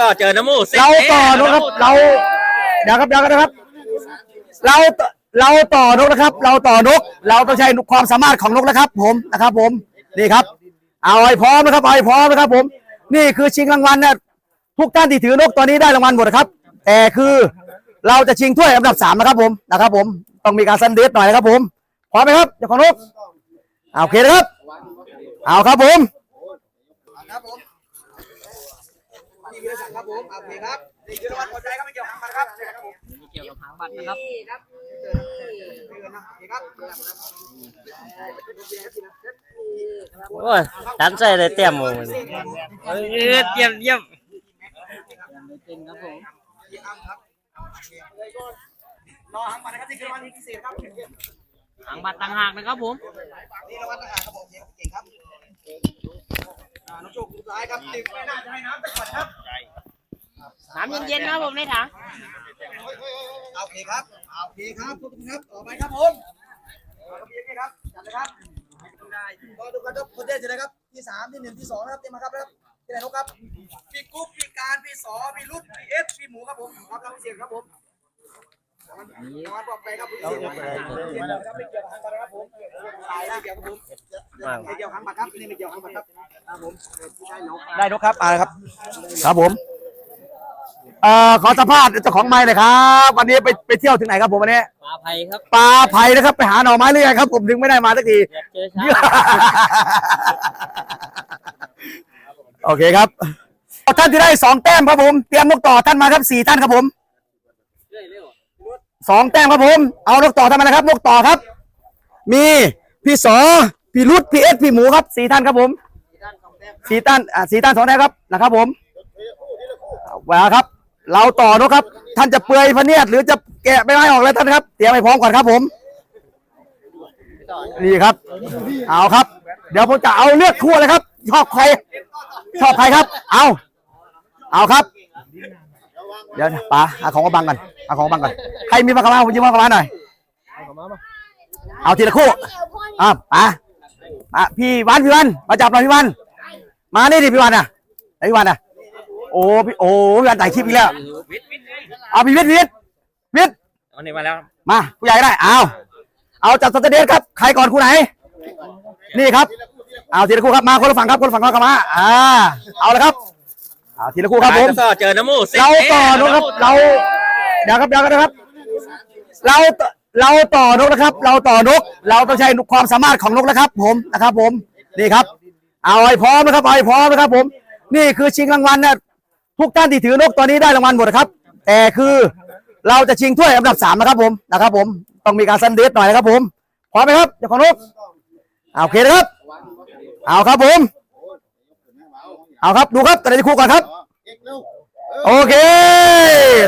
ต่อเจอน้ำมูสิเราต่อนกครับ เราเดี๋ยวครับเดี๋ยวกันนะครับ เราเราต่อนกนะครับ เราต่อนก เราต้องใช้ความสามารถของนกนะครับ ผมนะครับ ผมนี่ครับ เอาให้พร้อมนะครับเอาให้พร้อมนะครับ ผม นี่คือชิงรางวัลนะทุกท่านที่ถือนกตัวนี้ได้รางวัลหมดนะครับ แต่คือเราจะชิงถ้วยอันดับสามนะครับ ผมนะครับ ผมต้องมีการซันเดสหน่อยนะครับ ผมพร้อมไหมครับเจ้าของนกเอาโอเคนะครับ เอาครับผมครับผม นี่วิทยาศาสตร์ครับผมโอเคครับนี่คือรางวัลพอใจครับไม่เกี่ยวกับมันครับครับผมเกี่ยวกับหางบัตรนะครับโอเคครับโอ้ยตันใส่เลยเต็มหมดเลยเออเยี่ยมเยี่ยมรอหางบัตรนะครับนี่คือรางวัลพิเศษครับหางบัตรต่างหากนะครับผมนี่รางวัลต่างหากครับผมเก่งครับอ่าน้อง โชคสุดท้ายครับดึงไม่น่าจะให้น้ำไปก่อนครับน้ำเย็นๆนะครับผมในถังโอเคครับโอเคครับขอบคุณครับต่อไปครับผมเอาพี่เอกครับจัดเลยครับก็ทุกคนครับคนเด่นเลยครับที่สามที่หนึ่งที่สองนะครับเต็มมาครับนะครับที่ไหนนกครับพี่กุ๊กพี่การพี่สอพี่รุดพี่เอสพี่หมูครับผมรับรางวัลพิเศษครับผมรางวัลรางวัลปลอบใจครับพิเศษครับไม่เกี่ยวกับทางบัตรครับผมถ่ายได้เกี่ยวกับผม ไม่เกี่ยวกับทางบัตรครับนี่ไม่เกี่ยวกับทางบัตรครับครับผมได้นกได้นกครับอ่าครับ ครับผมเอ่อขอสัมภาษณ์เจ้าของไม้หน่อยครับ วันนี้ไปไปเที่ยวถึงไหนครับผมวันนี้ปลาไผ่ครับปลาไผ่นะครับไปหาหน่อไม้หรือยังครับ ผมถึงไม่ได้มาสักทีเจอช้าโอเคครับท่านที่ได้สองแต้มครับผมเตรียมนกต่อท่านมาครับสี่ท่านครับผมสองแต้มครับผม เอานกต่อท่านมานะครับนกต่อครับ มีพี่สอ พี่รุดพี่เอสพี่หมูครับสี่ท่านครับผมสี่ท่านอ่าสี่ท่านสองแต้ครับนะครับผมเอาครับ เราต่อนกครับ ท่านจะเปลือยพะเนียดหรือจะแกะไม่ไม้ออกแล้วท่านครับเตรียมให้พร้อมก่อนครับผมนี่ครับ เอาครับ เดี๋ยวผมจะเอาเลือกคู่เลยครับ ชอบใคร ชอบใครครับ เอา เอาครับ เดี๋ยวนะป๋าเอาของมาบังกันเอาของมาบังกันใครมีมาขมาผมยืมมาขมาหน่อยเอาทีละคู่อะป๋า อะพี่วันพี่วันมาจับหน่อยพี่วัน มานี่ดิพี่วันอะไหนพี่วันอะโอ้พี่โอ้พี่วันถ่ายคลิปอีกแล้วเอาพี่วิทย์วิทย์วิทย์อันนี้มาแล้ว มาผู้ใหญ่ก็ได้เอาเอาจับสเตเดนครับใครก่อนคู่ไหน นี่ครับ เอาทีละคู่ครับมาคนละฝั่งครับคนละฝั่งก็มาอ่าเอาเลยครับเอาทีละคู่ครับผมต่อเจอน้ำมูสิเราต่อนกครับเราเดี๋ยวครับเดี๋ยวกันนะครับ เรา เราต่อนกนะครับ เราต่อนก เราต้องใช้ความสามารถของนกนะครับ ผมนะครับ ผมนี่ครับ เอาให้พร้อมนะครับเอาให้พร้อมนะครับ ผม นี่คือชิงรางวัลนะทุกท่านที่ถือนกตัวนี้ได้รางวัลหมดนะครับ แต่คือเราจะชิงถ้วยอันดับสามนะครับ ผมนะครับ ผมต้องมีการซันเดสหน่อยนะครับ ผมพร้อมไหมครับเจ้าของนกเอาโอเคนะครับ เอาครับผม เอาครับดูครับแต่ละคู่ก่อนครับ โอเค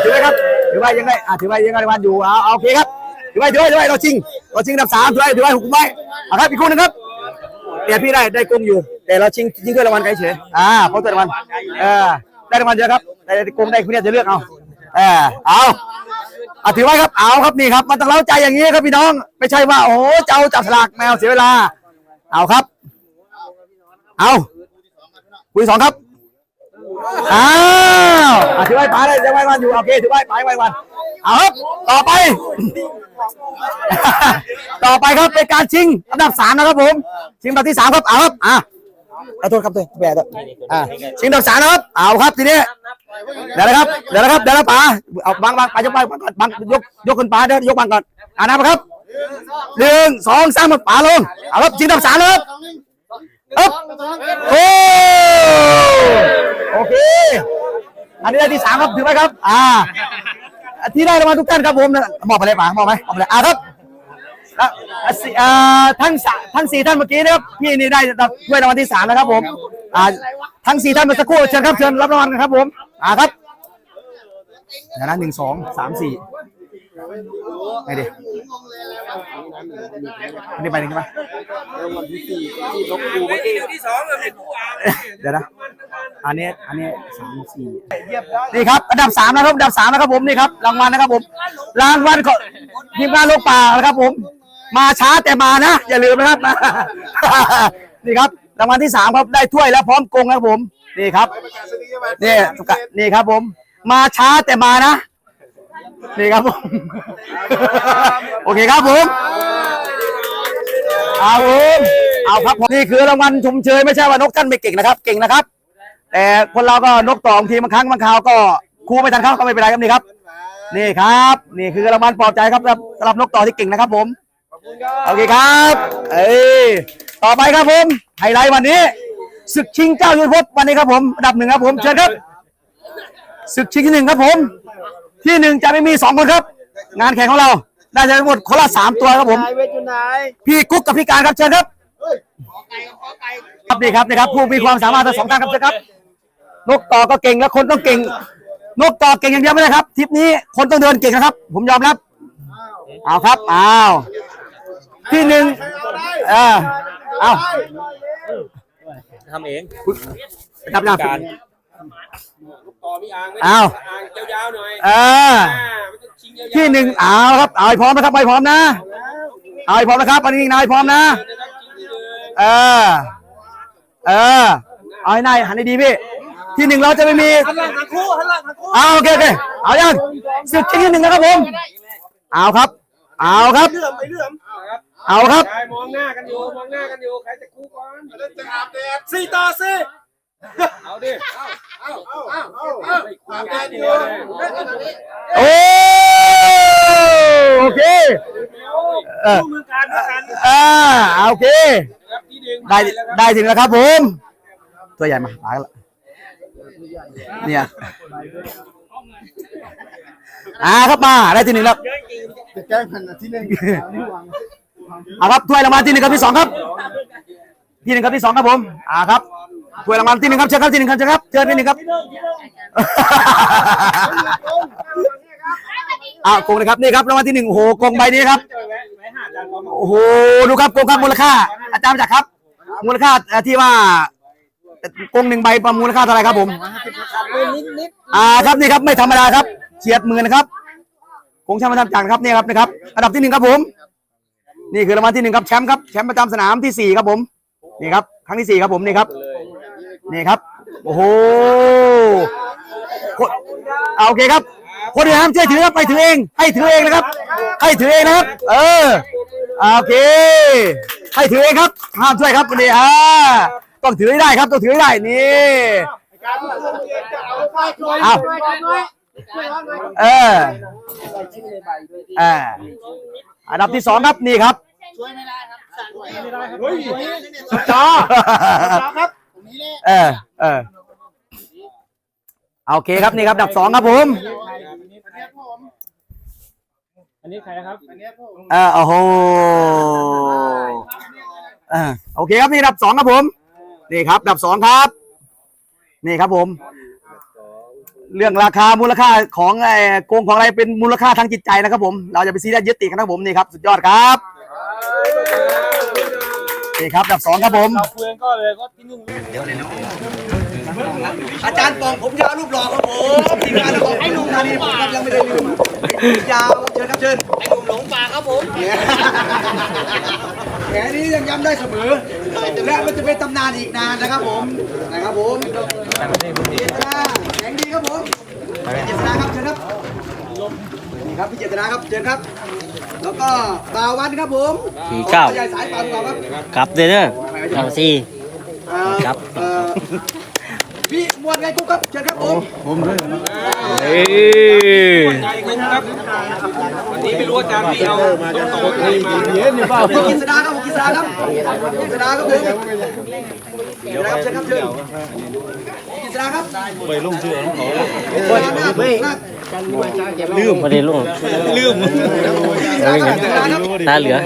ถือไว้ครับ ถือไว้ยังไงอะถือไว้ยังไงรางวัลอยู่เอาเอาโอเคครับ ถือไว้ถือไว้ถือไว้เราชิงเราชิงอันดับสามถือไว้ถือไว้หุกไว้เอาครับอีกคู่หนึงครับเนี่ยพี่ได้ได้กงอยู่ แต่เราชิงชิงถ้วยรางวัลไก่เฉยอ่าเพราะถ้วรางวัลเออได้รางวัลเยอะครับแต่กงได้คุณเนี่ยจะเลือกเอาเออเอาอะถือไว้ครับเอาครับนี่ครับมันต้องเล้าใจอย่างนี้ครับพี่น้อง ไม่ใช่ว่าโอ้โหจะเอาจับสลากแมวเสียเวลา เอาครับ เอาคุยสองครับอ้าวอะถือไว้ป๋าได้ถือไว้วันอยู่โอเคถือไว้ป๋าไว้วันเอาครับต่อไป ต่อไปครับเป็นการชิงอันดับสามนะครับผม ชิงอันดับที่สามครับเอาครับอะขอโทษครับตัวแบดอะชิงอันดับสามนะครับเอาครับทีนี้เดี๋ยวนะครับเดี๋ยวนะครับเดี๋ยวนะป๋าเอาบังบังไป๋ายกบังก่อนบังยกยกขึ้นป๋าเดี๋ยวยกบังก่อนอ่านะครับหนึ่งสองสามหมดป๋าลงเอาครับชิงอันดับสามนะครับอ๊บโอ้โอเคอันนี้ได้ที่สามครับถือไว้ครับ อ่า ที่ได้รางวัลทุกท่านครับผมนะมอบไปเลยป่ะมอบไหมมอบไปเลยอ่าครับอะอะสี่อ่าทั้งสามทั้งสี่ท่านเมื่อกี้นะครับพี่นี่ได้ถ้วยรางวัลที่สามนะครับผมอ่าทั้งสี่ท่านเมื่อสักครู่เชิญครับเชิญรับรางวัลกันครับผมอ่าครับเดี๋ยวนะหนึ่งสองสามสี่ไงดิอันนี้ไปหนึ่งใช่ไหมที่สองเลยเป็นผู้อ่างเดี๋ยวนะ อันนี้อันนี้สามสี่นี่ครับอันดับสามนะครับอันดับสามนะครับผมนี่ครับรางวัลนะครับผมรางวัลของทีมงานลูกป่านะครับผม มาช้าแต่มานะ อย่าลืมนะครับนี่ครับรางวัลที่สามครับได้ถ้วยและพร้อมกงครับผมนี่ครับนี่สุกะนี่ครับผม มาช้าแต่มานะนี่ครับผมโอเคครับผมเอาผมเอาครับผมนี่คือรางวัลชมเชยไม่ใช่ว่านกท่านไม่เก่งนะครับ เก่งนะครับ แต่คนเราก็นกต่อบางทีบางครั้งบางคราวก็ครูไม่ทันเขาก็ไม่เป็นไรครับนี่ครับ นี่ครับ นี่คือรางวัลปลอบใจครับสำหรับนกต่อที่เก่งนะครับผมโอเคครับ เอ้ยต่อไปครับผมไฮไลท์วันนี้ศึกชิงเจ้ายุทธภพวันนี้ครับผมอันดับหนึ่งครับผมเชิญครับศึกชิงที่หนึ่งครับผม ที่หนึ่งจะไม่มีสองคนครับ งานแข่งของเรา ได้ทั้งหมดคนละสามตัวครับผมพี่กุ๊กกับพี่การครับเชิญครับ ครับนี่ครับนี่ครับผู้มีความสามารถทั้งสองท่านครับเชิญครับ นกต่อก็เก่งแล้วคนต้องเก่ง นกต่อเก่งอย่างเดียวไม่ได้ครับทริปนี้คนต้องเดินเก่งนะครับ ผมยอมรับเอาครับเอาที่หนึ่งเออเอาทำเองดับหน้าการต่อมีอ่างไหมเอาอ่างยาวๆหน่อยเอออ่ามันต้องชิงยาวๆที่หนึ่งเอาครับเอาให้พร้อมนะครับเอาให้พร้อมนะเอาให้พร้อมนะครับอันนี้นายพร้อมนะนะครับชิงที่หนึ่งเออ เออเอาให้นายหันให้ดีพี่ ที่หนึ่งเราจะไม่มีหันหลังทั้งคู่หันหลังทั้งคู่เอาโอเคโอเคเอายังสิบที่หนึ่งนะครับผม เอาครับ เอาครับเลื่อมไปเลื่อมเอาครับเอาครับยายมองหน้ากันอยู่มองหน้ากันอยู่ใครจะคู่ก่อนจะอาบแดดสี่ต่อสี่เอาดิเอาเอาเอาเอาเอาไม่คู่กันอยู่โอ้โอเคเออมือการมือการอ่าโอเคครับที่หนึ่งได้แล้วครับได้ถึงแล้วครับผม ตัวใหญ่มาหากันละ เนี่ยอ่าครับมาได้ที่หนึ่งแล้วจะแกล้งพันที่หนึ่งเอาครับถ้วยรางวัลที่หนึ่งกับที่สองครับ ที่หนึ่งกับที่สองครับผมอ่าครับถ้วยรางวัลที่หนึ่งครับเชิญครับที่หนึ่งครับเชิญครับเชิญที่หนึ่งครับอ่าโกงนะครับนี่ครับรางวัลที่หนึ่งโอ้โหโกงใบนี้ครับโอ้โหดูครับโกงครับมูลค่า อาจารย์จักรครับ มูลค่าเอ่อที่ว่าโกงหนึ่งใบประมูลค่าเท่าไหร่ครับผมอ่าครับนี่ครับไม่ธรรมดาครับเฉียดหมื่นนะครับโกงแชมป์ประจำจักรครับนี่ครับนะครับอันดับที่หนึ่งครับผม นี่คือรางวัลที่หนึ่งครับแชมป์ครับแชมป์ประจำสนามที่สี่ครับผมนี่ครับครั้งที่สี่ครับผมนี่ครับนี่ครับโอ้โหคนเอาโอเคครับ คนอื่นห้ามช่วยถือครับไปถือเอง ให้ถือเองนะครับ ให้ถือเองนะครับ เอออ่าโอเค ให้ถือเองครับห้ามช่วยครับวันนี้อ่า ต้องถือให้ได้ครับ ต้องถือให้ได้นี่เอาเออเอออันดับที่สองครับนี่ครับจอครับเออเออโอเคครับนี่ครับอันดับสองครับผมอันนี้ใครนะครับเออโอ้โหเออโอเคครับนี่อันดับสองครับผม นี่ครับ ดับสองครับ นี่ครับผม เรื่องราคามูลค่าของไอ้โกงของอะไรเป็นมูลค่าทางจิตใจนะครับผม เราจะไปซีเรียสยึดติดกันนะครับผมนี่ครับสุดยอดครับ นี่ครับอันดับสองครับผมเราเพื่อนก็เลยก็ที่หนึ่งอาจารย์ปองผมยาวรูปหล่อครับผมทีมงานของไอ้หนุ่มธานีผมครับยังไม่ได้ลืมยาวเชิญครับเชิญไอ้หนุ่มหลงป่าครับผมแหมนี้ยังย้ำได้เสมอและมันจะเป็นตำนานอีกนานนะครับผมนะครับผมเจตนาแข็งดีครับผมเจตนาครับเชิญครับนี่ครับพี่เจตนาครับเชิญครับ แล้วก็บาวันครับผมสี่เก้า ขอขยายสายปามครับกลับเด้อเด้อเอาสี่เอ่อครับ เอ่อพี่มวลไงกุ๊กครับเชิญครับผมเอ้ยใจคุ้มครับวันนี้ไม่รู้อาจารย์พี่เอาต้องต่อใครมาพี่กิษดาครับผมกิษดาครับกิษดาครับผมเดี๋ยวครับเชิญครับเชิญกิษดาครับไปลงชื่อของเขา ไม่ลืมประเด็นลุงลืมตาเหลือ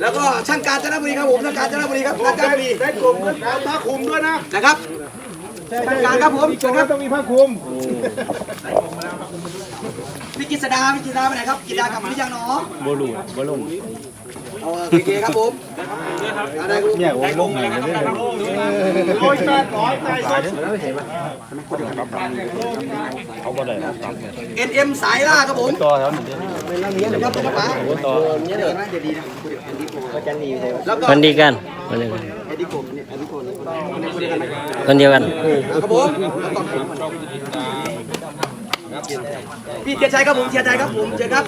แล้วก็ช่างการจันทบุรีครับผมช่างการจันทบุรีครับการจันทบุรีได้กลุ่มผ้าคลุมด้วยนะนะครับช่างการครับผมเชิญครับต้องมีผ้าคลุมพี่กิษดาพี่กิษดาไปไหนครับกิษดากลับมาหรือยังเนาะบ่ลุงบ่ลุง โอเอาโอเคครับผมอะไรกูเนี่ยโอ้ลงไหนกันเนี่ยโอ้ยแปดร้อยไปเอ็นเอ็มสายล่าครับผมต่อแล้วครับผมป้าต่อเนี่ยเดี๋ยวนะเดี๋ยวดีนะแล้วก็คนดีกันคนเดียวกันเอ็ดดี้โกมเนี่ยเอ็ดดี้โกมคนเดียวกันครับผม พี่เทียชัยครับผมเทียชัยครับผมเชิญครับ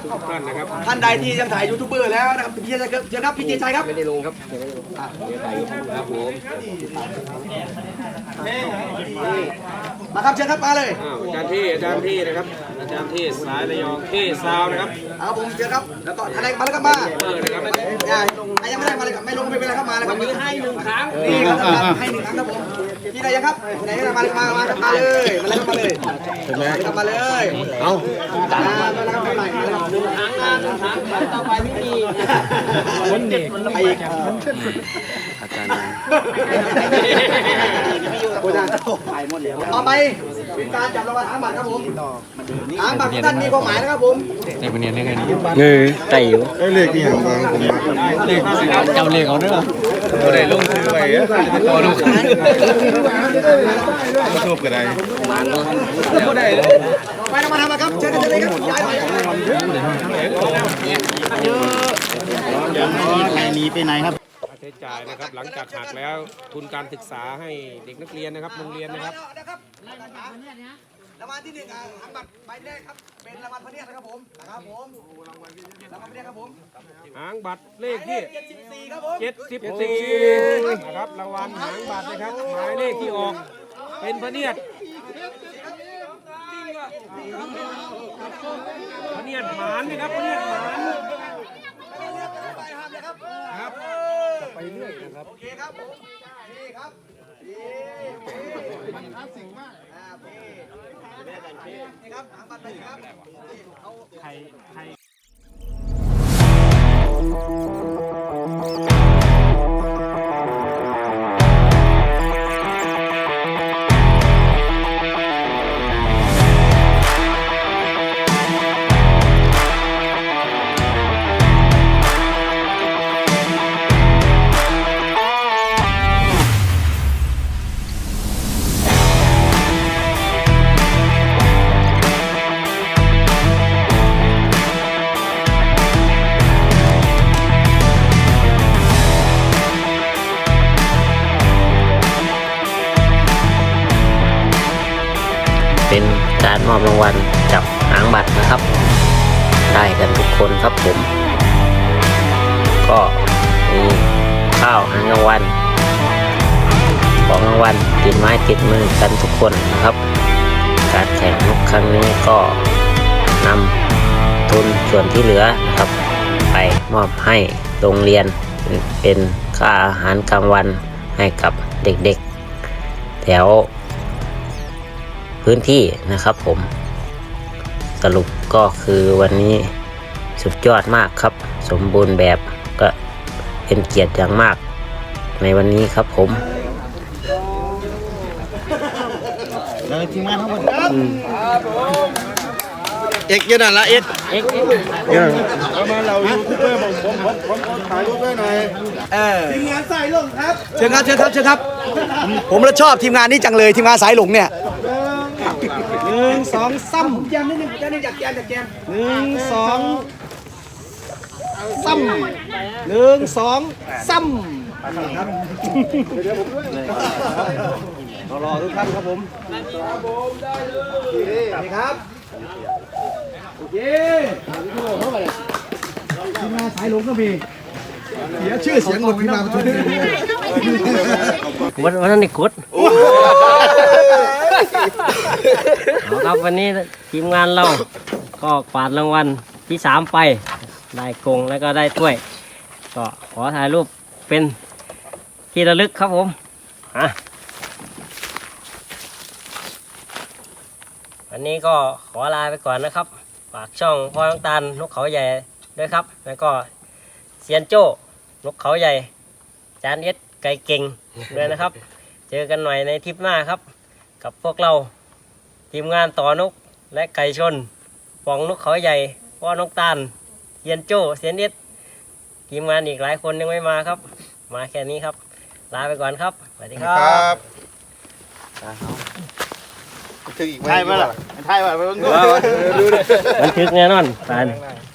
ท่านใดที่ยังถ่ายยูทูบเบอร์แล้วนะครับพี่เทียชัยครับเชิญครับพี่เทียชัยครับไม่ได้ลงครับครับผมมาครับเชิญครับมาเลยอ้าวอาจารย์ที่อาจารย์ที่นะครับอาจารย์ที่สายระยองที่ซาวนะครับครับผมเชิญครับแล้วก็อะไรมาแล้วก็มาเออนะครับอ่ายังไม่ได้มาเลยครับไม่ลงไม่เป็นไรครับมาเลยครับวันนี้ให้หนึ่งครั้งนี่ครับให้หนึ่งครั้งครับผม ที่ไหนยังครับไหนมาเลยมามามาเลย มาเลยมาเลยครับมาเลยเอามาแล้วครับมาเลยมาเลยหนึ่งครั้งนะหนึ่งครั้งต่อไปไม่มีคนเด็กไปอีกอาจารย์ต่อไปเป็ นการจับรางวัลหางบัตรครับผมหางบัตรทุกท่านมีความหมายนะครับผมเงยไต่อยู่ไปรางวัลหางบัตรครับเชิญกันเลยครับย้ายหน่อยย้ายหน่อยค่า ใช้จ่ายนะครับ หลังจากหักแล้วทุนการศึกษาให้เด็กนักเรียนนะครับโรงเรียนนะครับนะครับรางวัลที่หนึ่งอะหางบัตรใบแรกครับ เป็นรางวัลพระเนียดนะครับผมนะครับผมรางวัลพระเนียดครับผมหางบัตรเลขที่74ครับผม74นะครับรางวัลหางบัตรนะครับหมายเลขที่ออก เป็นพระเนียดพระเนียดหมานนะครับพระเนียดหมานครับ โโอเคครับผมนี่ครับนี่ครับสิ่งมากอ่าโอเคนี่ครับหางบัตรไปครับเอาใครใคร การมอบรางวัลจับหางบัตรนะครับ ได้กันทุกคนครับผม ก็มีข้าวหางรางวัลของรางวัลติดไม้ติดมือกันทุกคนนะครับ การแข่งนกครั้งนี้ก็นำทุนส่วนที่เหลือนะครับ ไปมอบให้โรงเรียนเป็นค่าอาหารกลางวันให้กับเด็กๆ แถว พื้นที่นะครับผม สรุปก็คือวันนี้สุดยอดมากครับ สมบูรณ์แบบก็เป็นเกียรติอย่างมาก ในวันนี้ครับผมเอกเยอะนั่นละเอกเอ็กทีมงานสายหลงครับเชิญครับเชิญครับเชิญครับ ผมละชอบทีมงานนี้จังเลยทีมงานสายหลงเนี่ยห นึ่งสองซ้ำ แจมนิดนึงแจมนิดอยากแจมอยากแจมหนึ่งสองซ้ำหนึ่งสองซ้ำครับรอทุกท่านครับผมนี่ครับโอเคทีมงานสายหลงก็มีเสียชื่อเสียงหมดทีมงานประชุมวันวันนั้นนี่กด เอาครับวันนี้ทีมงานเราก็กวาดรางวัลที่สามไปได้กงแล้วก็ได้ถ้วย ก็ขอถ่ายรูปเป็นที่ระลึกครับผมอะวันนี้ก็ขอลาไปก่อนนะครับ ฝากช่องพ่อน้ำตาลนกเขาใหญ่ด้วยครับ แล้วก็เซียนโจ้นกเขาใหญ่ จานเอ็ดไก่เก่งด้วยนะครับ เจอกันหน่อยในทริปหน้าครับ กับพวกเรา ทีมงานต่อนกและไก่ชนปองนกเขาใหญ่พ่อนกตาลเซียนโจ้เซียนเอ็ดทีมงานอีกหลายคนยังไม่มาครับ มาแค่นี้ครับ ลาไปก่อนครับสวัสดีคครัรับบถึงอีกไหมใช่ไหมล่ะใช่ป่ะเพิ่งบันทึกแน่นอนตาลเ